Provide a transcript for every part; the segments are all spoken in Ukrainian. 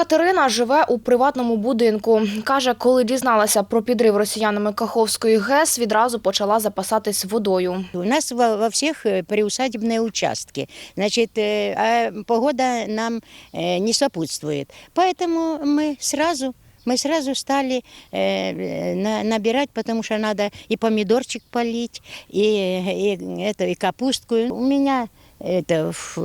Катерина живе у приватному будинку. Каже, коли дізналася про підрив росіянами Каховської ГЕС, відразу почала запасатись водою. У нас во, во всех э, приусадебные участки. Значит, э, а погода нам э, не сопутствует. Поэтому мы сразу мы сразу стали э, на- набирать, потому что надо и помидорчик полить, и, и, это, и капустку. У меня это в,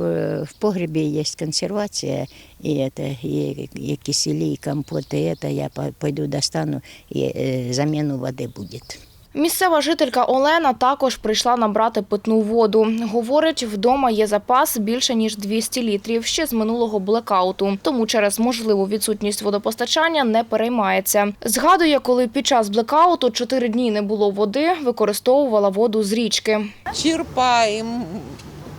в погребе есть консервация, и это и, и кисели, и компоты. Это я по- пойду достану, и э, замену воды будет. Місцева жителька Олена також прийшла набрати питну воду. Говорить, вдома є запас більше ніж 200 літрів ще з минулого блекауту. Тому через можливу відсутність водопостачання не переймається. Згадує, коли під час блекауту чотири дні не було води, використовувала воду з річки. черпаем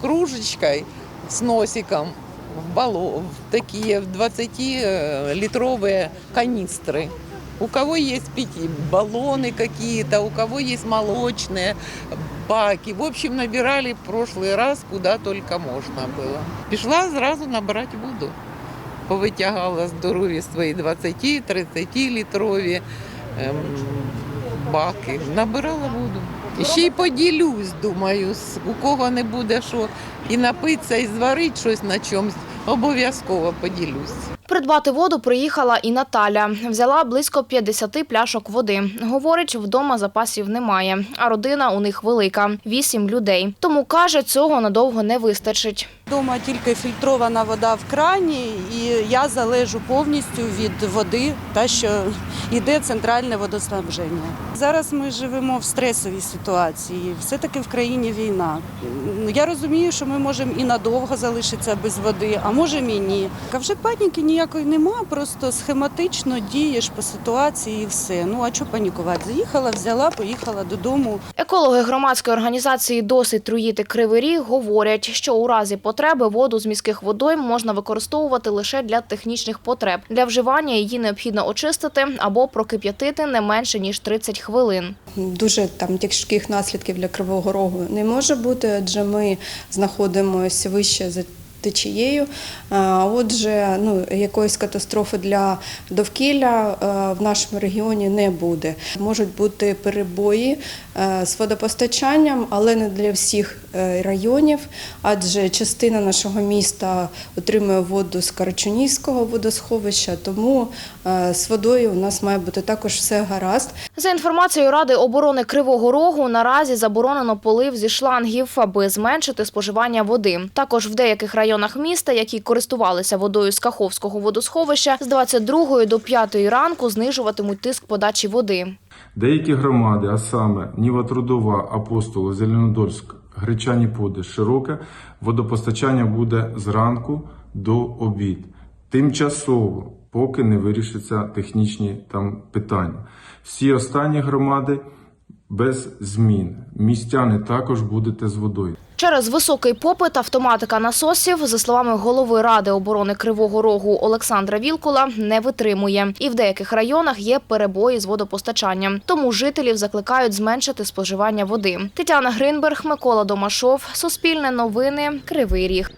кружечкой с носиком в бало, в такие 20-литровые канистры. У кого есть пяти баллоны какие-то, у кого есть молочные баки. В общем, набирали в прошлый раз куда только можно было. Пішла зразу набирати воду. Повитягала здорові свої 20-30 літрові ем, баки. Набирала воду. Ще й поділюсь, думаю, у кого не буде що і напитися, і зварити щось на чомусь. Обов'язково поділюсь. Придбати воду приїхала і Наталя. Взяла близько 50 пляшок води. Говорить, вдома запасів немає, а родина у них велика – вісім людей. Тому каже, цього надовго не вистачить. Дома тільки фільтрована вода в крані, і я залежу повністю від води, та що йде центральне водоснабження. Зараз ми живемо в стресовій ситуації. Все-таки в країні війна. Я розумію, що ми можемо і надовго залишитися без води, а можемо і ні. А вже паніки ніякої нема, просто схематично дієш по ситуації і все. Ну а чого панікувати? Заїхала, взяла, поїхала додому. Екологи громадської організації «Досить труїти Кривий Ріг» говорять, що у разі потреби воду з міських водойм можна використовувати лише для технічних потреб. Для вживання її необхідно очистити або прокип'ятити не менше ніж 30 хвилин. Дуже там тяжких наслідків для кривого рогу не може бути, адже ми знаходимося вище за течією. Отже, ну якоїсь катастрофи для довкілля е, в нашому регіоні не буде. Можуть бути перебої е, з водопостачанням, але не для всіх е, районів, адже частина нашого міста отримує воду з Карачунівського водосховища, тому з водою у нас має бути також все гаразд. За інформацією Ради оборони Кривого Рогу, наразі заборонено полив зі шлангів, аби зменшити споживання води. Також в деяких районах міста, які користувалися водою з Каховського водосховища, з 22 до 5 ранку знижуватимуть тиск подачі води. Деякі громади, а саме Ніва Трудова, Апостоло, Зеленодольськ, Гречані Поди, Широке, водопостачання буде зранку до обід. Тимчасово, поки не вирішаться технічні там питання. Всі останні громади без змін. Містяни також будете з водою. Через високий попит автоматика насосів, за словами голови Ради оборони Кривого Рогу Олександра Вілкула, не витримує. І в деяких районах є перебої з водопостачанням. Тому жителів закликають зменшити споживання води. Тетяна Гринберг, Микола Домашов, Суспільне новини, Кривий Ріг.